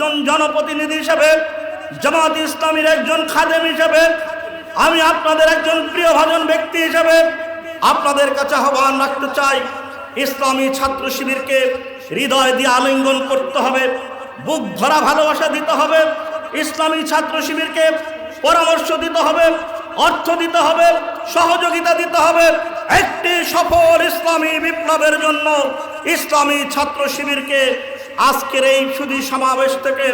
জন জনপ্রতিনিধি হিসেবে, জামাত ইসলামীর একজন খাদেম হিসেবে, আমি আপনাদের একজন প্রিয় ভাজন ব্যক্তি হিসেবে আপনাদের কাছে আহ্বান রাখতে চাই, ইসলামী ছাত্র শিবিরকে হৃদয় দিয়ে আলিঙ্গন করতে হবে, বুক ভরা ভালোবাসা দিতে হবে, ইসলামী ছাত্র শিবিরকে পরামর্শ দিতে হবে, অর্থ দিতে হবে, সহযোগিতা দিতে হবে, একটি সফল ইসলামী বিপ্লবের জন্য ইসলামী ছাত্র শিবিরকে আজকের এই সুদী সমাবেশ থেকে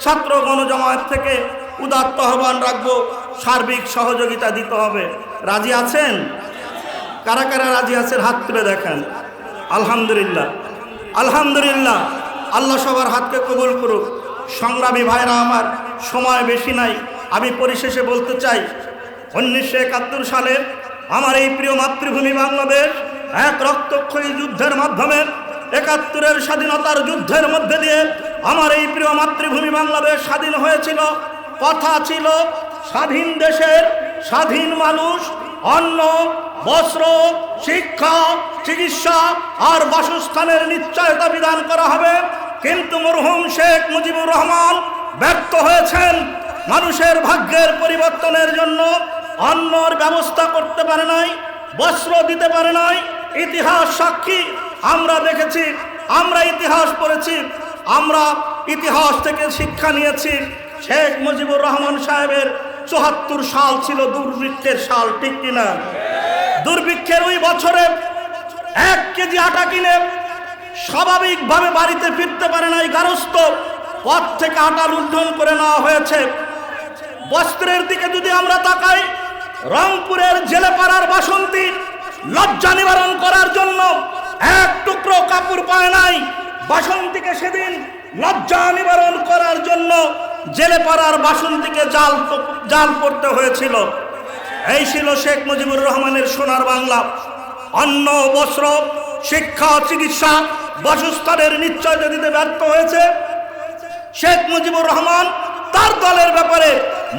ছাত্র গণজমায়েত থেকে উদাত্ত আহ্বান রাখব, সার্বিক সহযোগিতা দিতে হবে। রাজি আছেন? কারা কারা রাজি আছেন? হাত তুলে দেখেন। আলহামদুলিল্লাহ। আলহামদুলিল্লাহ, আল্লাহ সবার হাতকে কবুল করুক। সংগ্রামী ভাইরা আমার, সময় বেশি নাই। আমি পরিশেষে বলতে চাই, উনিশশো একাত্তর সালে আমার এই প্রিয় মাতৃভূমি বাংলাদেশ এক রক্তক্ষয়ী যুদ্ধের মাধ্যমে একাত্তরের স্বাধীনতার যুদ্ধের মধ্যে দিয়ে আমার এই প্রিয় মাতৃভূমি বাংলাদেশ স্বাধীন হয়েছিল। কথা ছিল, স্বাধীন দেশের স্বাধীন মানুষ, অন্ন, বস্ত্র, শিক্ষা, চিকিৎসা আর বাসস্থানের নিশ্চয়তা বিধান করা হবে। কিন্তু মরহুম শেখ মুজিবুর রহমান ব্যর্থ হয়েছেন মানুষের ভাগ্যের পরিবর্তনের জন্য। অন্নর ব্যবস্থা করতে পারে নাই, বস্ত্র দিতে পারে নাই, ইতিহাস সাক্ষী আমরা দেখেছি, আমরা ইতিহাস পড়েছি, আমরা ইতিহাস থেকে শিক্ষা নিয়েছি। শেখ মুজিবুর রহমান সাহেবের চুহাত্তর সাল ছিল দুর্ভিক্ষের সাল, ঠিক কিনা? দুর্ভিক্ষের ওই বছরে এক কেজি আটা কিনে স্বাভাবিকভাবে বাড়িতে ফিরতে পারে না এই গারস্থ। পথ থেকে আটা লুণ্ঠন করে নেওয়া হয়েছে। বস্ত্রের দিকে যদি আমরা তাকাই, রংপুরের জেলেপাড়ার বাসন্তী লজ্জা নিবারণ করার জন্য এক টুকরো কাপড় পায় নাই। বাসন্তীকে সেদিন লজ্জা নিবারণ করার জন্য জেলে পাড়ার বাসন্তীকে জাল জাল পড়তে হয়েছিল। এই ছিল শেখ মুজিবুর রহমানের সোনার বাংলা। অন্ন, বস্ত্র, শিক্ষা, চিকিৎসা, বাসস্থানের নিশ্চয়তা দিতে ব্যর্থ হয়েছে। শেখ মুজিবুর রহমান তার দলের ব্যাপারে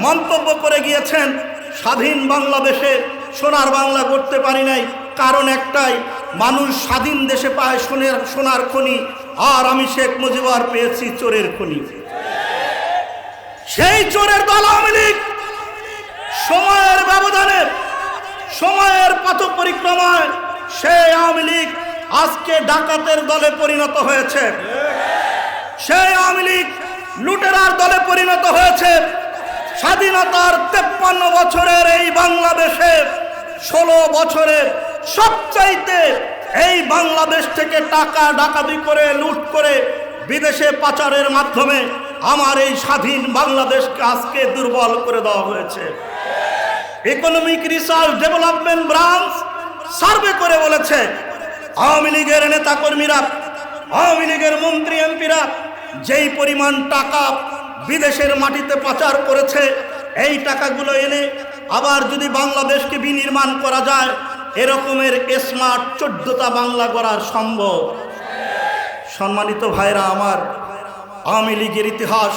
মন্তব্য করে গিয়েছেন, স্বাধীন বাংলাদেশে সোনার বাংলা করতে পারি নাই। কারণ একটাই মানুষ স্বাধীন দেশে পায় সোনের, সোনার খনি। আর আমি শেখ মুজিবুর পেয়েছি চোরের খনি। সেই চোরের দল আওয়ামী লীগ সময়ের ব্যবধানে, সময়ের পথ পরিক্রমায় সেই আওয়ামী লীগ আজকে ডাকাতের দলে পরিণত হয়েছে। সেই আওয়ামী লীগ লুটেরার দলে পরিণত হয়েছে। স্বাধীনতার তেপ্পান্ন বছরের এই বাংলাদেশে ষোলো বছরের সবচাইতে এই বাংলাদেশ থেকে টাকা ডাকাতি করে, লুট করে বিদেশে পাচারের মাধ্যমে আমার এই স্বাধীন বাংলাদেশকে আজকে দুর্বল করে দেওয়া হয়েছে। Economic research development branch survey করে বলেছে, আওয়ামী লীগের নেতাকর্মীরা, আওয়ামী লীগের মন্ত্রী এমপিরা যেই পরিমাণ টাকা বিদেশের মাটিতে পাচার করেছে, এই টাকাগুলো এনে আবার যদি বাংলাদেশকে বিনির্মাণ করা যায় এরকমের স্মার্ট চোদ্দটা বাংলা করার সম্ভব। সম্মানিত ভাইরা আমার, আওয়ামী লীগের ইতিহাস,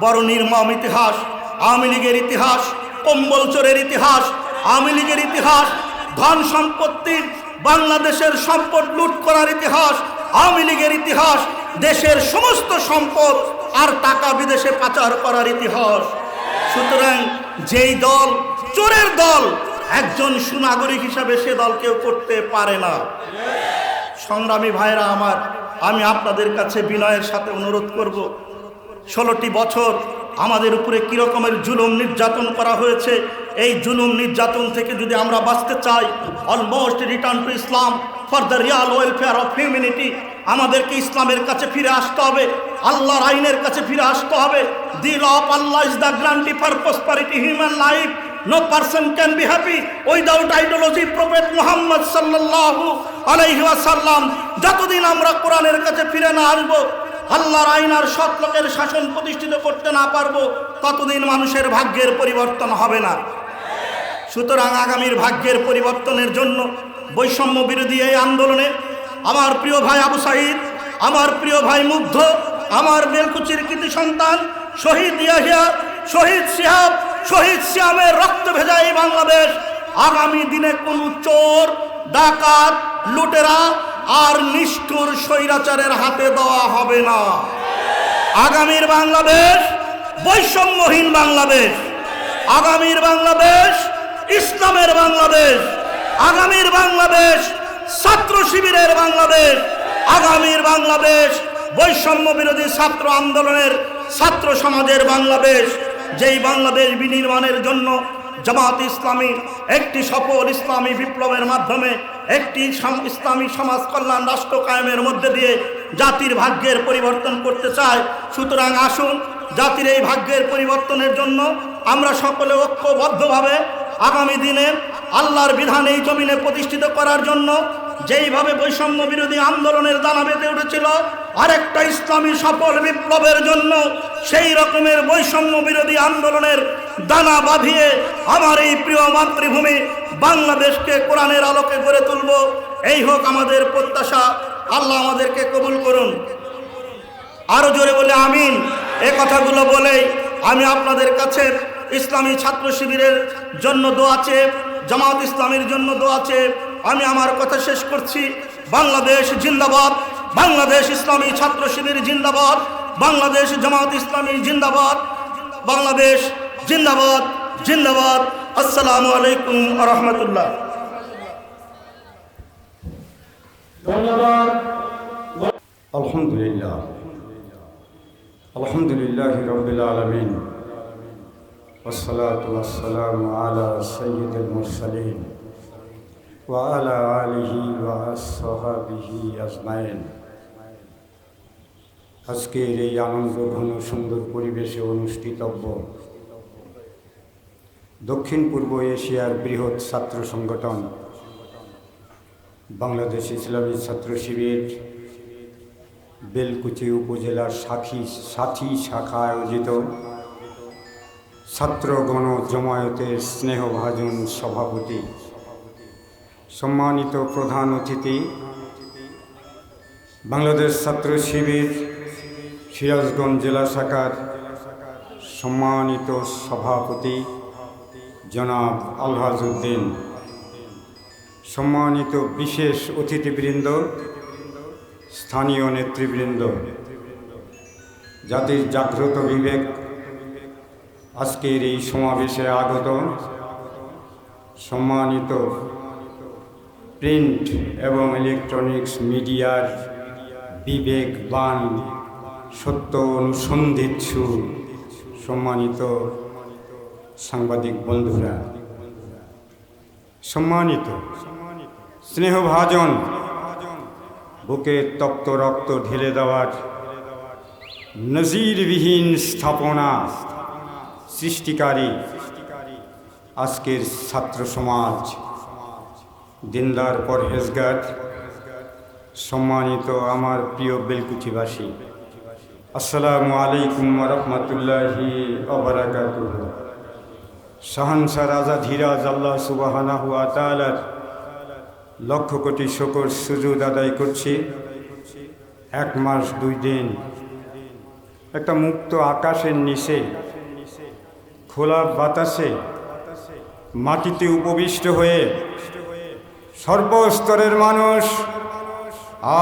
বড় নির্মম ইতিহাস, আওয়ামী লীগের ইতিহাস, কম্বল চোরের ইতিহাস, আওয়ামী লীগের ইতিহাস, ধন সম্পত্তি, বাংলাদেশের সম্পদ লুট করার ইতিহাস, আওয়ামী লীগের ইতিহাস, দেশের সমস্ত সম্পদ আর টাকা বিদেশে পাচার করার ইতিহাস। সুতরাং যেই দল চোরের দল একজন সুনাগরিক হিসাবে সে দল কেউ করতে পারে না। সংগ্রামী ভাইরা আমার, আমি আপনাদের কাছে বিনয়ের সাথে অনুরোধ করব। ষোলোটি বছর আমাদের উপরে কীরকমের জুলুম নির্যাতন করা হয়েছে? এই জুলুম নির্যাতন থেকে যদি আমরা বাঁচতে চাই almost return to Islam for the real welfare of humanity আমাদেরকে ইসলামের কাছে ফিরে আসতে হবে, আল্লাহর আইনের কাছে ফিরে আসতে হবে। The law of Allah is the guarantee for prosperity human life no person can be happy without ideology prophet Muhammad সাল্লাল্লাহু আলাইহি ওয়াসাল্লাম যতদিন আমরা কোরআনের কাছে ফিরে না আসব, আল্লাহর আইন আর সৎ লোকের শাসন প্রতিষ্ঠিত করতে না পারব, ততদিন মানুষের ভাগ্যের পরিবর্তন হবে না। সুতরাং আগামীর ভাগ্যের পরিবর্তনের জন্য বৈষম্য বিরোধী এই আন্দোলনে আমার প্রিয় ভাই আবু সাইদ আমার প্রিয় ভাই মুগ্ধ, আমার বেলকুচির কৃতি সন্তান শহীদ ইয়াহিয়া, শহীদ সিহাব শহীদ সিয়ামের রক্ত ভেজা এই বাংলাদেশ। আগামী দিনে কোনো চোর, ডাকাত, লুটেরা আর নিষ্ঠুর স্বৈরাচারের হাতে দেওয়া হবে না। আগামীর বাংলাদেশ বৈষম্যহীন বাংলাদেশ। আগামীর বাংলাদেশ ইসলামের বাংলাদেশ। আগামীর বাংলাদেশ ছাত্র শিবিরের বাংলাদেশ। আগামীর বাংলাদেশ বৈষম্য বিরোধী ছাত্র আন্দোলনের ছাত্র সমাজের বাংলাদেশ। যেই বাংলাদেশ বিনির্মাণের জন্য জামাত ইসলামী একটি সফল ইসলামী বিপ্লবের মাধ্যমে একটি ইসলামী সমাজ কল্যাণ রাষ্ট্র কায়েমের মধ্যে দিয়ে জাতির ভাগ্যের পরিবর্তন করতে চায়। সুতরাং আসুন জাতির এই ভাগ্যের পরিবর্তনের জন্য আমরা সকলে ঐক্যবদ্ধভাবে আগামী দিনে আল্লাহর বিধান এই জমিনে প্রতিষ্ঠিত করার জন্য যেইভাবে বৈষম্য বিরোধী আন্দোলনের দানা বেঁধে উঠেছিল, আরেকটা ইসলামী সফল বিপ্লবের জন্য সেই রকমের বৈষম্য বিরোধী আন্দোলনের দানা বাঁধিয়ে আমার এই প্রিয় মাতৃভূমি বাংলাদেশকে কোরআনের আলোকে গড়ে তুলব। এই হোক আমাদের প্রত্যাশা। আল্লাহ আমাদেরকে কবুল করুন। আরও জোরে বলে আমিন। এ কথাগুলো বলেই আমি আপনাদের কাছে ইসলামী ছাত্র শিবিরের জন্য দোয়াছে জামাত ইসলামের জন্য দোয়াছে আমি আমার কথা শেষ করছি বাংলাদেশ জিন্দাবাদ বাংলাদেশ ইসলামী ছাত্র শিবির জিন্দাবাদ বাংলাদেশ জামাত ইসলামী জিন্দাবাদ বাংলাদেশ জিন্দাবাদ জিন্দাবাদ আসসালামু আলাইকুম রহমতুল্লাহ ধন্যবাদ আলহামদুলিল্লাহ আলহামদুলিল্লাহ রবিল আলমিন والصلاة والسلام على سيد المرسلين وعلى آله وصحبه أجمعين আজকের এই আনন্দ ঘন সুন্দর পরিবেশে অনুষ্ঠিতব্য দক্ষিণ পূর্ব এশিয়ার বৃহৎ ছাত্র সংগঠন বাংলাদেশ ইসলামী ছাত্র শিবির বেলকুচি উপজেলার সাথী সাথী শাখা আয়োজিত ছাত্রগণ জমায়েতের স্নেহভাজন সভাপতি সম্মানিত প্রধান অতিথি, বাংলাদেশ ছাত্র শিবির, সিরাজগঞ্জ জেলা শাখার সম্মানিত সভাপতি জনাব আলহাজউদ্দিন সম্মানিত বিশেষ অতিথিবৃন্দ, স্থানীয় নেতৃবৃন্দ, জাতির জাগ্রত বিবেক, আজকের এই সমাবেশে আগত সম্মানিত প্রিন্ট এবং ইলেকট্রনিক্স মিডিয়ার বিবেকবান সত্য অনুসন্ধিৎসু সম্মানিত সাংবাদিক বন্ধুরা। সম্মানিত স্নেহভাজন, বুকে তপ্ত রক্ত ঢেলে দেওয়ার নজিরবিহীন স্থাপনা সৃষ্টিকারী আজকের ছাত্র সমাজ। দিনদার পরহেজগার, সম্মানিত আমার প্রিয় বেলকুচিবাসী আসসালামু আলাইকুম রহমতুল্লাহি অবরাকাতুহ শাহানসা রাজা ধীরাজ আল্লাহ সুবাহানা হুয়া লক্ষ কোটি শকর সুযোগ আদায় করছি। এক মাস দুই দিন। একটা মুক্ত আকাশের নিচে, খোলা বাতাসে মাটিতে উপবিষ্ট হয়ে সর্বস্তরের মানুষ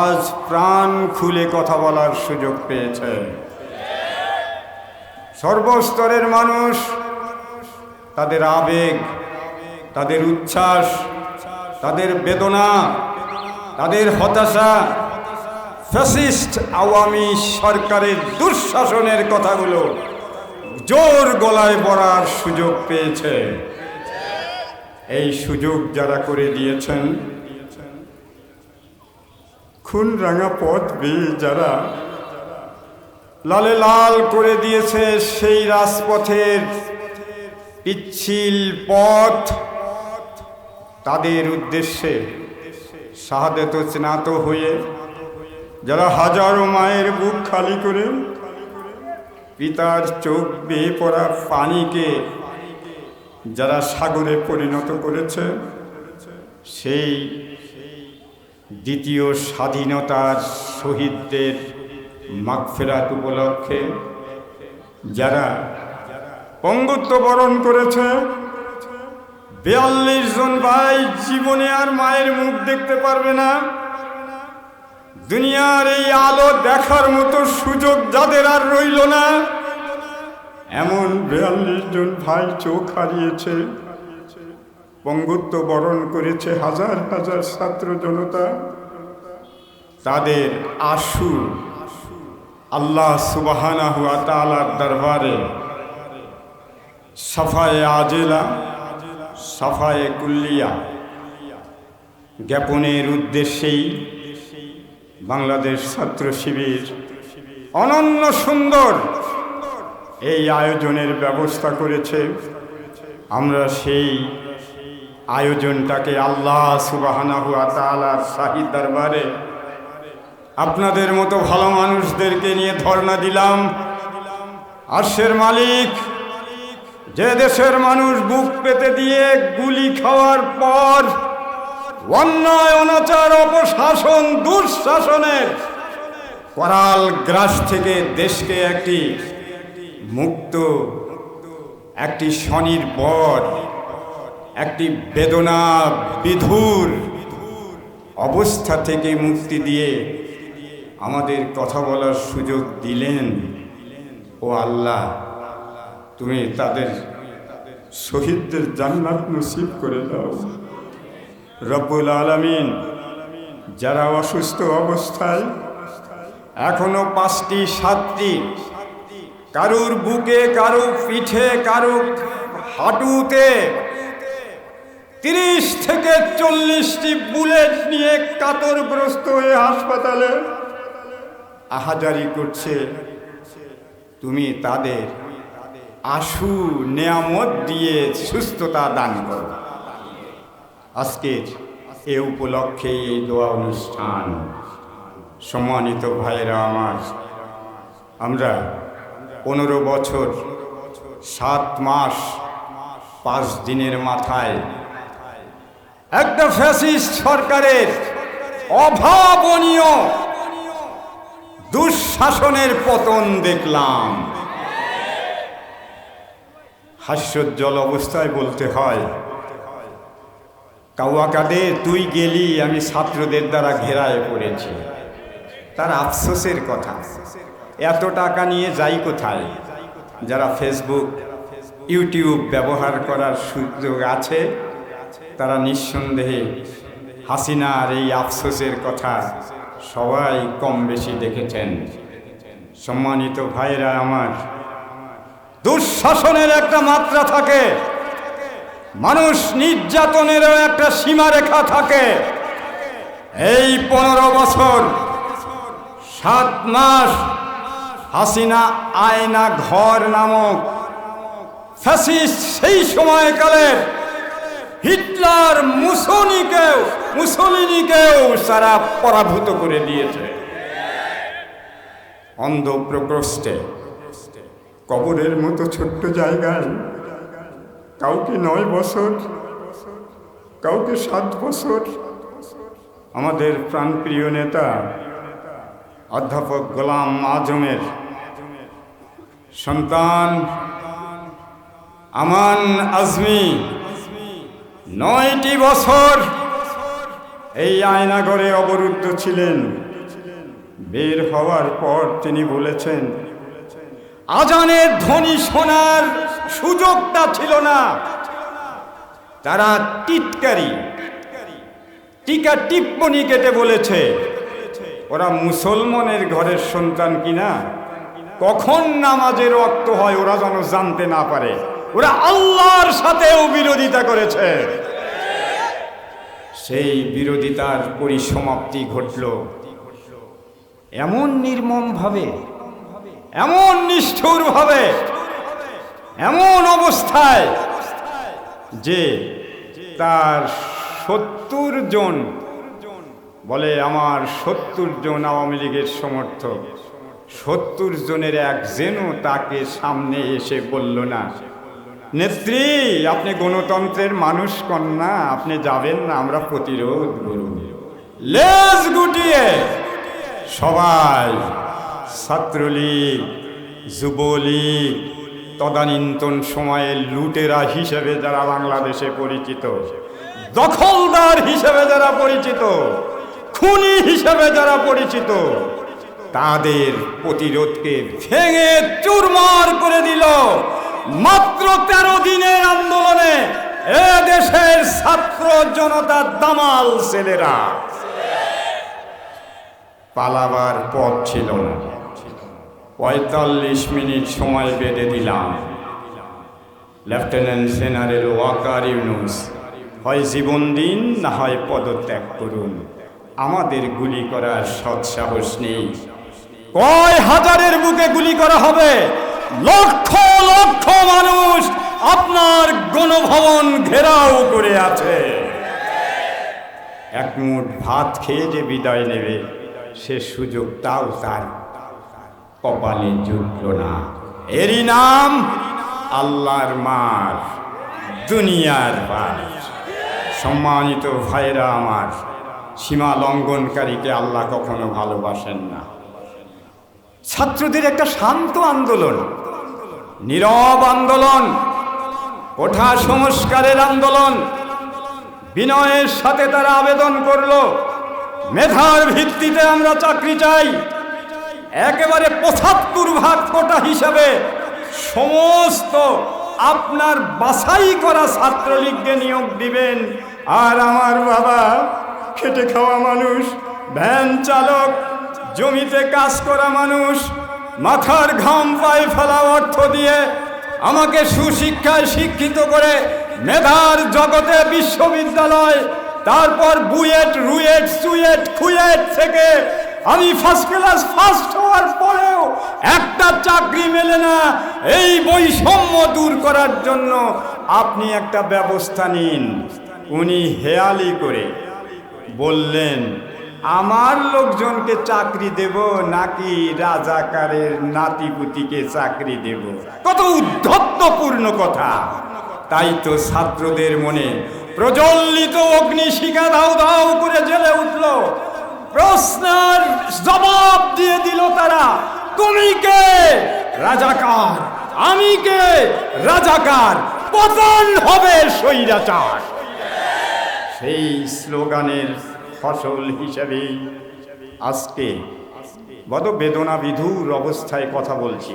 আজ প্রাণ খুলে কথা বলার সুযোগ পেয়েছে। সর্বস্তরের মানুষ তাদের আবেগ, তাদের উচ্ছ্বাস, তাদের বেদনা, তাদের হতাশা, ফ্যাসিস্ট আওয়ামী সরকারের দুঃশাসনের কথাগুলো জোর গলায় পড়ার সুযোগ পেয়েছে। এই সুযোগ যারা করে দিয়েছেন। খুন রাঙা পথ বেয়ে যারা লালে লাল করে দিয়েছে সেই রাজপথের পিচ্ছিল পথ, তাদের উদ্দেশ্যে শাহাদত স্নাত হয়ে যারা হাজারো মায়ের বুক খালি করে পিতার চোখ বেয়ে পড়া পানিকে যারা সাগরে পরিণত করেছে, সেই দ্বিতীয় স্বাধীনতার শহীদদের মাগফেরাত উপলক্ষে যারা পঙ্গুত্ব বরণ করেছে, বিয়াল্লিশ জন ভাই জীবনে আর মায়ের মুখ দেখতে পারবে না। দুনিয়ার এই আলো দেখার মতো সুযোগ যাদের আর রইল না। এমন বিয়াল্লিশ জন ভাই চোখ হারিয়েছে পঙ্গুত্ব বরণ করেছে হাজার হাজার ছাত্র জনতা। তাদের আশু আল্লাহ সুবাহানা হুয়া তালার দরবারে সাফায়ে আজেলা, সাফায়ে কুল্লিয়া জ্ঞাপনের উদ্দেশ্যেই বাংলাদেশ ছাত্র শিবির অনন্য সুন্দর এই আয়োজনের ব্যবস্থা করেছে। আমরা সেই আয়োজনটাকে আল্লাহ সুবাহানাহু তাআলার শাহী দরবারে আপনাদের মতো ভালো মানুষদেরকে নিয়ে ধর্ণা দিলাম। আর্শের মালিক, যে দেশের মানুষ বুক পেতে দিয়ে গুলি খাওয়ার পর অন্যায়, অনাচার, অপশাসন, দুঃশাসনের করাল গ্রাস থেকে দেশকে একটি মুক্ত, একটি স্বনির্ভর, একটি বেদনা বিধুর অবস্থা থেকে মুক্তি দিয়ে আমাদের কথা বলার সুযোগ দিলেন। ও আল্লাহ, তুমি তাদের শহীদদের জান্নাত নসিব করে দাও। রব্বুল আলমিন, যারা অসুস্থ অবস্থায়, এখনও পাঁচটি, সাতটি কারুর বুকে, কারুর পিঠে, কারুর হাঁটুতে তিরিশ থেকে চল্লিশটি বুলেট নিয়ে কাতরগ্রস্ত হয়ে হাসপাতালে আহাজারি করছে। তুমি তাদের আশু, নেয়ামত দিয়ে সুস্থতা দান করো। আজকের এ উপলক্ষে এই দোয়া অনুষ্ঠান সম্মানিত ভাইরা আমার, আমরা পনেরো বছর, সাত মাস, পাঁচ দিনের মাথায় একটা ফ্যাসিস্ট সরকারের অভাবনীয় দুঃশাসনের পতন দেখলাম। হাস্যোজ্জ্বল অবস্থায় বলতে হয় কাউয়া কাদের তুই গেলি, আমি ছাত্রদের দ্বারা ঘেরায় পড়েছি। তার আফসোসের কথা। এত টাকা নিয়ে যাই কোথায়? যারা ফেসবুক ইউটিউব ব্যবহার করার সুযোগ আছে, তারা নিঃসন্দেহে হাসিনার এই আফসোসের কথা সবাই কম বেশি দেখেছেন। সম্মানিত ভাইরা আমার, দুঃশাসনের একটা মাত্রা থাকে, মানুষ নির্যাতনেরও একটা সীমারেখা থাকে। এই পনেরো বছর, সাত মাস হাসিনা আয়না ঘর নামক ফ্যাসিস্ট সেই সময়কালের হিটলার মুসলিকেও মুসলিনীকেও সারা পরাভূত করে দিয়েছে। অন্ধ প্রকোষ্ঠে কবরের মতো ছোট্ট জায়গায়, কাউকে নয় বছর, কাউকে সাত বছর, আমাদের প্রাণপ্রিয় নেতা, অধ্যাপক গোলাম আজমের সন্তান, আমান আজমি, নয়টি বছর এই আয়নাগরে অবরুদ্ধ ছিলেন। বের হওয়ার পর তিনি বলেছেন, আজানের ধ্বনি শোনার সুযোগটা ছিল না। তারা টিটকারি, টিকা টিপ্পনি কেটে বলেছে, ওরা মুসলমানের ঘরের সন্তান কিনা? কখন নামাজের রক্ত হয় ওরা যেন জানতে না পারে? ওরা আল্লাহর সাথেও বিরোধিতা করেছে। সেই বিরোধিতার পরিসমাপ্তি ঘটল। এমন নির্মম ভাবে এমন নিষ্ঠুর ভাবে এমন অবস্থায় যে তার সত্তর জন বলে, আমার সত্তর জন আওয়ামী লীগের সমর্থক। সত্তর জনের এক যেন তাকে সামনে এসে বলল, না, নেত্রী, আপনি গণতন্ত্রের মানুষ কন্যা, আপনি যাবেন না, আমরা প্রতিরোধ করব। লেজ গুটিয়ে সবাই, ছাত্রলীগ, যুবলীগ, তদানীন্তন সময়ে লুটেরা হিসেবে যারা বাংলাদেশে পরিচিত, দখলদার হিসেবে যারা পরিচিত, খুনি হিসেবে যারা পরিচিত তাদের প্রতিরোধকে ভেঙে চুরমার করে দিল। মাত্র তেরো দিনের আন্দোলনে এ দেশের ছাত্র জনতার দামাল ছেলেরা। পালাবার পথ ছিল না। পঁয়তাল্লিশ মিনিট সময় বেঁধে দিলাম। লেফটেন্যান্ট জেনারেল ওয়াকার ইউনুস, হয় জীবন দিন না হয় পদত্যাগ করুন। আমাদের গুলি করার সৎসাহস নেই। কয় হাজারের বুকে গুলি করা হবে? লক্ষ লক্ষ মানুষ আপনার গণভবন ঘেরাও করে আছে। এক মুঠ ভাত খেয়ে যে বিদায় নেবে, সে সুযোগটাও তার কপালে জুটল না। এরই নাম আল্লাহর মার, দুনিয়ার পার সম্মানিত ভাইরা আমার, সীমা লঙ্ঘনকারীকে আল্লাহ কখনো ভালোবাসেন না। ছাত্রদের একটা শান্ত আন্দোলন, নীরব আন্দোলন কোঠা সংস্কারের আন্দোলন। বিনয়ের সাথে তারা আবেদন করল, মেধার ভিত্তিতে আমরা চাকরি চাই। একেবারে পঁচাত্তর ভাগ কোটা হিসাবে সমস্ত আপনার বাছাই করা ছাত্রলীগকে নিয়োগ দিবেন। আর আমার বাবা খেটে খাওয়া মানুষ, ভ্যান চালক জমিতে কাজ করা মানুষ, মাথার ঘাম পায়ে ফেলা অর্থ দিয়ে আমাকে সুশিক্ষায় শিক্ষিত করে মেধার জগতে বিশ্ববিদ্যালয়, তারপর বুয়েট, রুয়েট, সুয়েট, খুয়েট থেকে আমি ফার্স্ট ক্লাস ফার্স্ট হওয়ার পরেও একটা চাকরি মেলে না। এই বৈষম্য দূর করার জন্য আপনি একটা ব্যবস্থা নিন। উনি হেয়ালি করে বললেন আমার লোকজনকে চাকরি দেব নাকি রাজাকারের নাতিপুতিকে চাকরি দেব? কত উদ্ধত্তপূর্ণ কথা। তাই তো ছাত্রদের মনে প্রজ্বলিত অগ্নিশিখা ধাউ ধাউ করে জ্বলে উঠল। প্রশ্নের জবাব দিয়ে দিল তারা, তুমি কে? রাজাকার। আমি কে? রাজাকার। পতন হবে স্বৈরাচার। সেই স্লোগানের ফসল হিসেবে। আজকে বড় বেদনা বিধুর অবস্থায় কথা বলছি।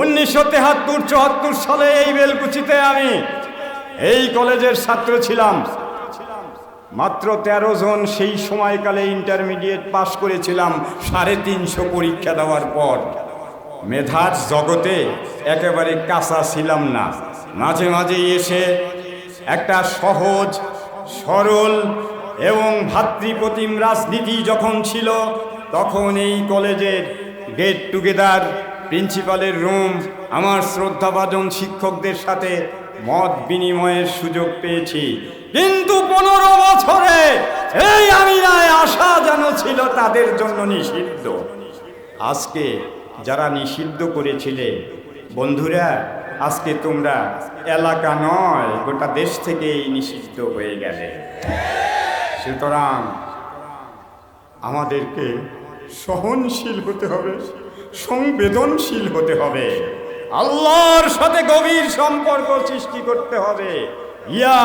উনিশশো তেহাত্তর, চুয়াত্তর সালে এই বেলকুচিতে আমি এই কলেজের ছাত্র ছিলাম। মাত্র তেরো জন সেই সময়কালে ইন্টারমিডিয়েট পাশ করেছিলাম সাড়ে তিনশো পরীক্ষা দেওয়ার পর। মেধার জগতে একেবারে কাঁচা ছিলাম না। মাঝে মাঝে এসে একটা সহজ, সরল এবং ভাতৃপ্রতিম রাজনীতি যখন ছিল, তখন এই কলেজের গেট টুগেদার, প্রিন্সিপালের রুম, আমার শ্রদ্ধাভাজন শিক্ষকদের সাথে মত বিনিময়ের সুযোগ পেয়েছি। কিন্তু পনেরো বছরে এই আমিনায় আসা যেন ছিল তাদের জন্য নিষিদ্ধ। আজকে যারা নিষিদ্ধ করেছিলে, বন্ধুরা, আজকে তোমরা এলাকা নয়, গোটা দেশ থেকেই নিষিদ্ধ হয়ে গেলে। সুতরাং আমাদেরকে সহনশীল হতে হবে, সংবেদনশীল হতে হবে। আল্লাহর সাথে গভীর সম্পর্ক সৃষ্টি করতে হবে। ইয়া